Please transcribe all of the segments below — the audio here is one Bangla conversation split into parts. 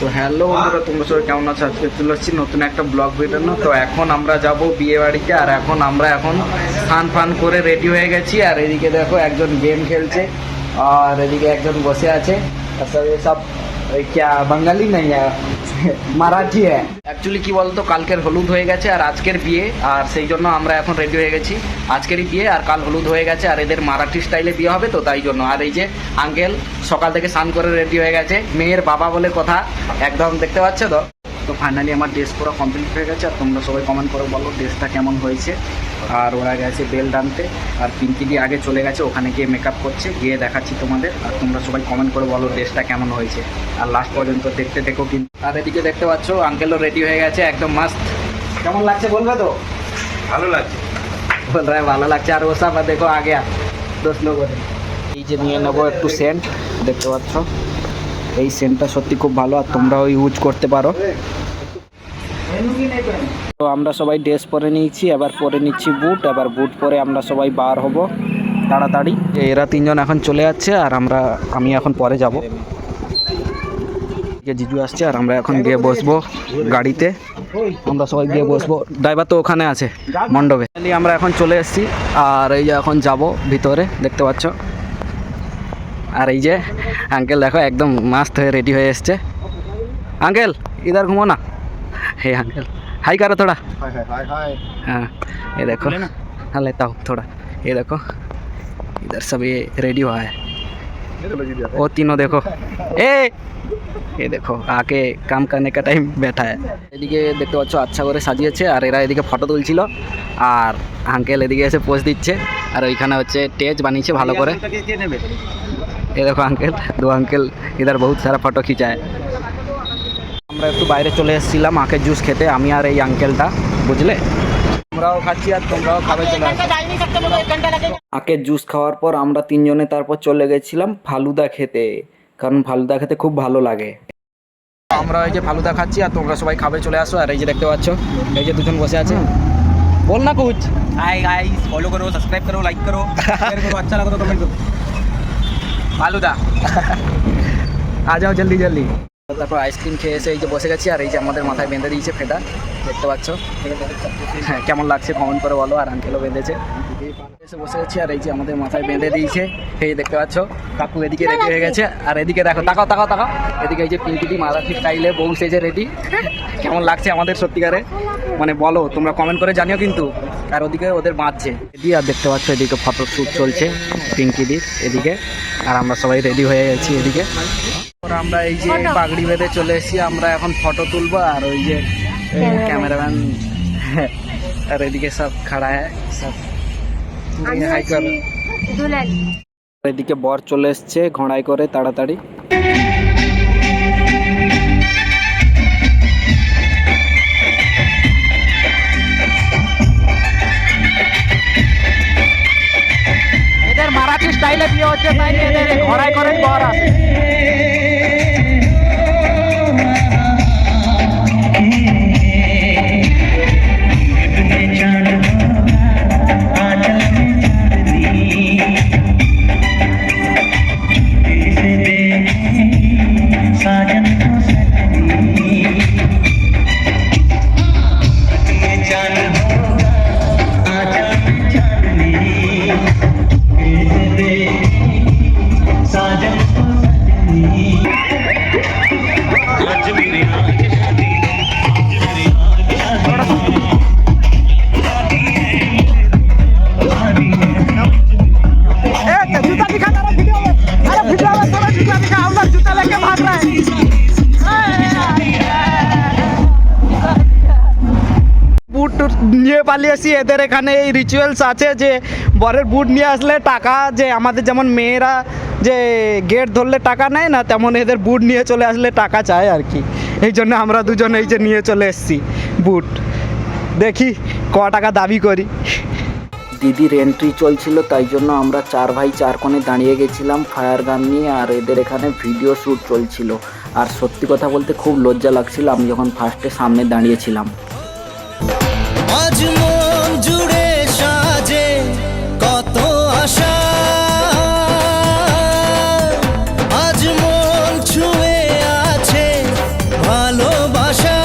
তো হ্যালো বন্ধুরা, তোমরা সবাই কেমন আছো? আজকে চলে আসছি নতুন একটা ব্লগ বেরোনো তো এখন আমরা যাব বিয়ে বাড়িতে, আর এখন আমরা এখন ফান ফান করে রেডি হয়ে গেছি। আর এদিকে দেখো একজন গেম খেলছে, আর এদিকে একজন বসে আছে। সব क्या বাঙালি নেই মারাঠি হ্যাঁ অ্যাকচুয়ালি কি বলতো, কালকের হলুদ হয়ে গেছে আর আজকের বিয়ে, আর সেই জন্য আমরা এখন রেডি হয়ে গেছি। আজকেরই বিয়ে আর কাল হলুদ হয়ে গেছে, আর এদের মারাঠি স্টাইলে বিয়ে হবে তো, তাই জন্য। আর এই যে আঙ্কেল সকাল থেকে স্নান করে রেডি হয়ে গেছে, মেয়ের বাবা বলে কথা, একদম দেখতে পাচ্ছ তো? তো ফাইনালি আমার ড্রেস পুরো কমপ্লিট হয়ে গেছে আর তোমরা সবাই কমেন্ট করে বলো ড্রেসটা কেমন হয়েছে। আর ওরা গেছে বেল টানতে আর পিঙ্কি দিয়ে আগে চলে গেছে ওখানে গিয়ে মেকআপ করছে গিয়ে দেখাচ্ছি তোমাদের আর তোমরা সবাই কমেন্ট করে বলো ড্রেসটা কেমন হয়েছে। আর লাস্ট পর্যন্ত দেখতে দেখো কিন্তু। আর এদিকে দেখতে পাচ্ছ আঙ্কেলও রেডি হয়ে গেছে একদম মাস্ত কেমন লাগছে বলবে তো? ভালো লাগছে। বল রা ভালো লাগছে। আর ওসব দেখো আগে দোষ লোক এই যে নিয়ে নেব একটু সেন্ট দেখতে পাচ্ছ? এই সেন্টটা সত্যি খুব ভালো আর তোমরাও ইউজ করতে পারো। তো আমরা সবাই ড্রেস পরে নিয়েছি, এবার পরে নিচ্ছি বুট এবার বুট পরে আমরা সবাই বার হব তাড়াতাড়ি। এরা তিনজন এখন চলে যাচ্ছে আর আমরা, আমি এখন পরে যাব। জিজু আসছে আর আমরা এখন গিয়ে বসবো গাড়িতে। আমরা সবাই গিয়ে বসবো। ড্রাইভার তো ওখানে আছে, মণ্ডপে। আমরা এখন চলে এসেছি আর এই যে এখন যাব ভিতরে, দেখতে পাচ্ছ? আর এই যে আঙ্কেল দেখো একদম মাস্ত হয়ে রেডি হয়ে এসছে আঙ্কেল ইধার ঘুমো না हे अंकल हाय करो थोड़ा हाय हाय हाय हाय हाँ ये देखो हाँ लेता हूँ थोड़ा ये देखो इधर सब ये रेडी हुआ है वो तीनों देखो ए ये देखो आके काम करने का টাইম बैठा है এদিকে দেখতে পাচ্ছ আচ্ছা করে সাজিয়েছে আর এরা এদিকে ফটো তুলছিল আর আঙ্কেল এদিকে এসে পোজ দিচ্ছে আর ওইখানে হচ্ছে টেজ বানিয়েছে ভালো করে ये देखो अंकल दो अंकल इधर बहुत सारा फोटो खींचा है আমরা একটু বাইরে চলে এসেছিলাম আখের জুস খেতে আমি আর এই আঙ্কেলটা বুঝলে আমরাও খাচ্ছি আর তোমরাও খাবে চলে আসো আখের জুস খাওয়ার পর আমরা তিনজনে তারপর চলে গেছিলাম ফালুদা খেতে কারণ ফালুদা খেতে খুব ভালো লাগে আমরা এই যে ফালুদা খাচ্ছি আর তোমরা সবাই খাবে চলে আসো আর এই যে দেখতে পাচ্ছ এই যে দুজন বসে আছে বল না কুছ हाय गाइस फॉलो करो सब्सक्राइब करो लाइक करो शेयर करो अच्छा लगा तो कमेंट करो ফালুদা। আ যাও জলদি জলদি। তারপর আইসক্রিম খেয়ে এসে এই যে বসে গেছি আর এই যে আমাদের মাথায় বেঁধে দিয়েছে ফেটা দেখতে পাচ্ছ? হ্যাঁ কেমন লাগছে কমেন্ট করে বলো আর আঙ্কেলও বেঁধেছে। এসে বসে গেছি আর এই যে আমাদের মাথায় বেঁধে দিয়েছে এই দেখতে পাচ্ছ? কাকু এদিকে রেডি হয়ে গেছে আর এদিকে দেখো তাকাও তাকাও তাকাও। এদিকে এই যে পিঙ্কিটি মাথা ঠিক টাইলে বউ সেজে রেডি কেমন লাগছে আমাদের সত্যিকারে? মানে বলো তোমরা কমেন্ট করে জানিও কিন্তু। আর ওদিকে ওদের বাঁচছে এদিকে আর দেখতে পাচ্ছ এদিকে ফটো শ্যুট চলছে পিঙ্কিদির এদিকে আর আমরা সবাই রেডি হয়ে গেছি এদিকে। তারপর আমরা এই যে পাগড়ি বেঁধে চলে এসেছি আমরা এখন ফটো তুলবো আর ওই যে ক্যামেরাম্যান আর এদিকে সব খাড়া হ্যাঁ সব হাই কর। এদিকে বর চলে এসছে ঘোড়ায় করে তাড়াতাড়ি। স্টাইলে বিয়ে হচ্ছে তাই এদের ঘোড়ায় করে ঘর আসে টুট নিয়ে পালিয়ে আসি এদের এখানে এই রিচুয়ালস আছে যে বরের বুট নিয়ে আসলে টাকা, যে আমাদের যেমন মেয়েরা যে গেট ধরলে টাকা নেয় না, তেমন এদের বুট নিয়ে চলে আসলে টাকা চায় আর কি। এই জন্য আমরা দুজন এই যে নিয়ে চলে এসেছি বুট। দেখি ক টাকা দাবি করি। দিদির এন্ট্রি চলছিল, তাই জন্য আমরা চার ভাই চার কোণে দাঁড়িয়ে গেছিলাম ফায়ার গান নিয়ে, আর এদের এখানে ভিডিও শ্যুট চলছিল। আর সত্যি কথা বলতে খুব লজ্জা লাগছিল, আমি যখন ফার্স্টে সামনে দাঁড়িয়েছিলাম। জুড়ে সাজে কত আছে ভালোবাসা।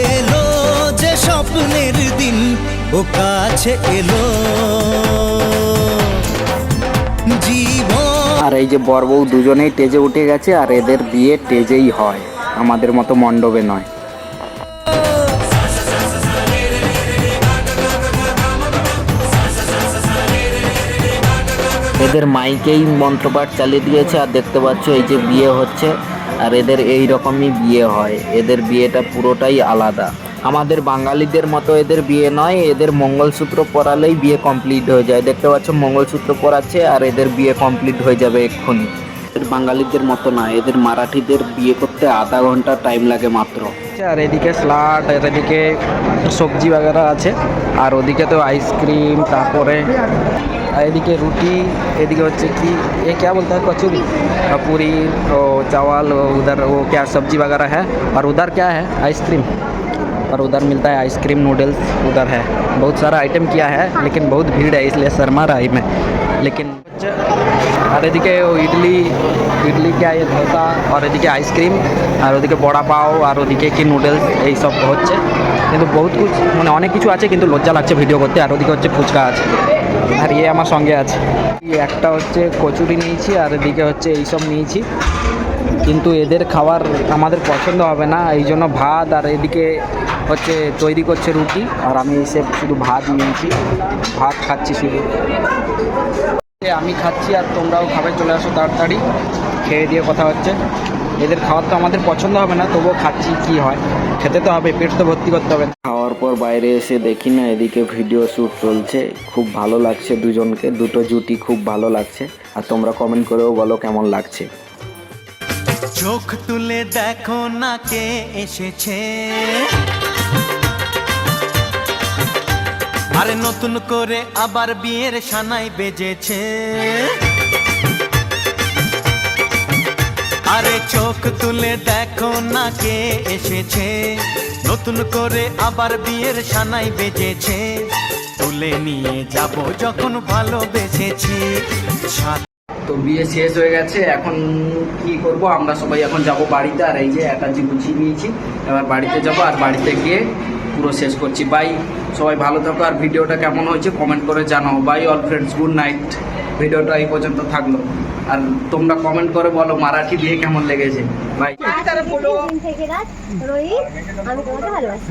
এলো যে স্বপ্নের দিন, ও কাছে এলো। আর এই যে বর বউ দুজনেই টেজে উঠে গেছে, আর এদের বিয়ে টেজেই হয়। আমাদের মতো মণ্ডপে নয়। এদের মাইকেই মন্ত্রপাঠ চালিয়ে দিয়েছে আর দেখতে পাচ্ছ এই যে বিয়ে হচ্ছে আর এদের এই রকমই বিয়ে হয়। এদের বিয়েটা পুরোটাই আলাদা। আমাদের বাঙালিদের মতো এদের বিয়ে নয়, এদের মঙ্গলসূত্র পরালেই বিয়ে কমপ্লিট হয়ে যায়। দেখতে পাচ্ছ মঙ্গলসূত্র পরাচ্ছে আর এদের বিয়ে কমপ্লিট হয়ে যাবে এক্ষুনি। এদের বাঙালিদের মতো না, এদের মারাঠিদের বিয়ে করতে আধা ঘণ্টা টাইম লাগে মাত্র। আর এদিকে স্লাড আর এদিকে সবজি বাগেরা আছে আর ওদিকে তো আইসক্রিম তারপরে আর এদিকে রুটি এদিকে হচ্ছে কি এ क्या बोलता है कचौरी और पूरी ओ चावल वो उधर वो क्या सब्जी वगैरह है और उधर क्या है आइसक्रीम और उधर मिलता है आइसक्रीम नूडल्स उधर है बहुत सारा आइटम किया है लेकिन बहुत भीड़ है इसलिए शर्मा रहा ही मैं लेकिन আর এদিকে ইডলি ইডলি কে এই ধোসা, আর এদিকে আইসক্রিম আর ওদিকে বড়া পাও, আর ওদিকে কি নুডলস এই সব হচ্ছে। কিন্তু বহুত কিছু মানে অনেক কিছু আছে, কিন্তু লজ্জা লাগছে ভিডিও করতে। আর ওদিকে হচ্ছে ফুচকা আছে। আর ইয়ে আমার সঙ্গে আছে। একটা হচ্ছে কচুরি নিয়েছি, আর এদিকে হচ্ছে এইসব নিয়েছি। কিন্তু এদের খাবার আমাদের পছন্দ হবে না, এই জন্য ভাত, আর এদিকে হচ্ছে তৈরি করছে রুটি। আর আমি এসে শুধু ভাত নিয়েছি। ভাত খাচ্ছি শুধু। আমি খাচ্ছি আর তোমরাও খাবে চলে আসো তাড়াতাড়ি। খেয়ে দিয়ে কথা হচ্ছে। এদের খাওয়ার তো আমাদের পছন্দ হবে না তবুও খাচ্ছি কি হয়? খেতে তো হবে পেট তো ভর্তি করতে হবে। খাওয়ার পর বাইরে এসে দেখি না এদিকে ভিডিও শ্যুট চলছে। খুব ভালো লাগছে দুজনকে দুটো জুটি খুব ভালো লাগছে। আর তোমরা কমেন্ট করেও বলো কেমন লাগছে। চোখ তুলে দেখো না কে এসেছে। আরে নতুন করে আবার বিয়ের সানাই বেজেছে। আরে চোখ তুলে দেখো না কে এসেছে। নতুন করে আবার বিয়ের সানাই বেজেছে। তুলে নিয়ে যাব যখন ভালোবেসেছি। তো বিয়ে শেষ হয়ে গেছে, এখন কি করব? আমরা সবাই এখন যাব বাড়িতে, আর এই যে একাজি গুছিয়ে নিয়েছি। এবার বাড়িতে যাব, আর বাড়িতে গিয়ে পুরো শেষ করছি। বাই, সবাই ভালো থাকো। আর ভিডিওটা কেমন হয়েছে কমেন্ট করে জানাও। Bye, all friends good night ভিডিওটা এই পর্যন্ত থাকল। আর তোমরা কমেন্ট করে বলো মারাঠি বিয়ে কেমন লেগেছে। আমি তোমাকে ভালোবাসি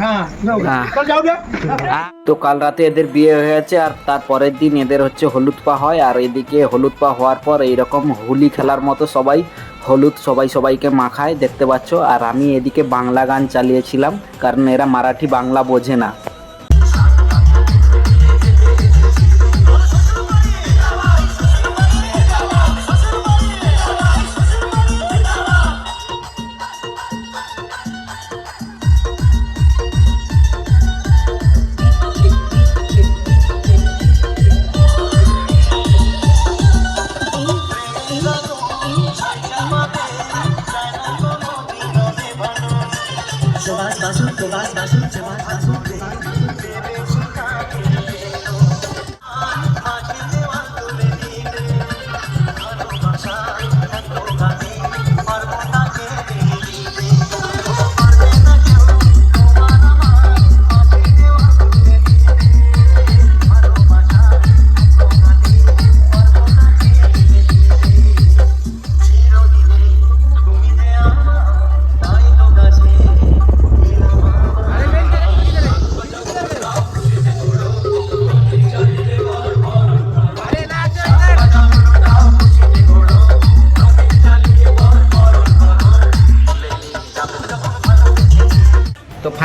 তো কাল রাতে এদের বিয়ে হয়ে গেছে আর তারপরের দিন এদের হচ্ছে হলুদ পা হয় আর এদিকে হলুদ পা হওয়ার পর এইরকম হোলি খেলার মতো সবাই হলুদ সবাই সবাইকে মাখায় দেখতে পাচ্ছ। আর আমি এদিকে বাংলা গান চালিয়েছিলাম কারণ এরা মারাঠি বাংলা বোঝে না।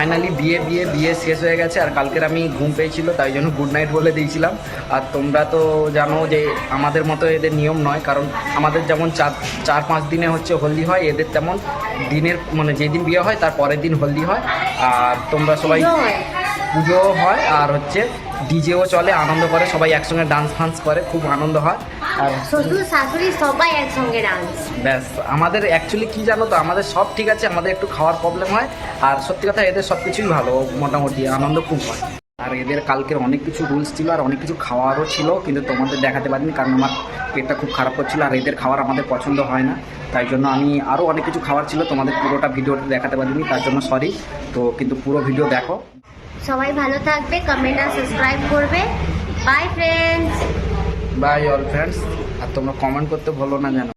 ফাইনালি বিয়ে বিয়ে বিয়ে শেষ হয়ে গেছে আর কালকের আমি ঘুম পেয়েছিল তাই জন্য গুড নাইট বলে দিয়েছিলাম। আর তোমরা তো জানো যে আমাদের মতো এদের নিয়ম নয় কারণ আমাদের যেমন চার চার পাঁচ দিনে হচ্ছে হলদি হয় এদের তেমন দিনের মানে যেদিন বিয়ে হয় তার পরের দিন হলদি হয়। আর তোমরা সবাই পুজো হয়। আর হচ্ছে ডিজেও চলে আনন্দ করে সবাই একসঙ্গে ডান্স ফান্স করে খুব আনন্দ হয়। আর শ্বশুর শাশুড়ি সবাই একসঙ্গে ডান্স ব্যাস আমাদের অ্যাকচুয়ালি কি জানো তো আমাদের সব ঠিক আছে আমাদের একটু খাওয়ার প্রবলেম হয়। আর সত্যি কথা এদের সব কিছুই ভালো মোটামুটি আনন্দ খুব হয়। আর এদের কালকের অনেক কিছু রুলস ছিল আর অনেক কিছু খাওয়ারও ছিল কিন্তু তোমাদের দেখাতে পারিনি কারণ আমার পেটটা খুব খারাপ করছিল আর এদের খাবার আমাদের পছন্দ হয় না। তাই জন্য আমি আরও অনেক কিছু খাবার ছিল তোমাদের পুরোটা ভিডিওটা দেখাতে পারিনি তার জন্য সরি তো কিন্তু পুরো ভিডিও দেখো। সবাই ভালো থাকবে কমেন্ট আর সাবস্ক্রাইব করবে। Bye friends bye all friends আর তোমরা কমেন্ট করতে ভুলো না যেন।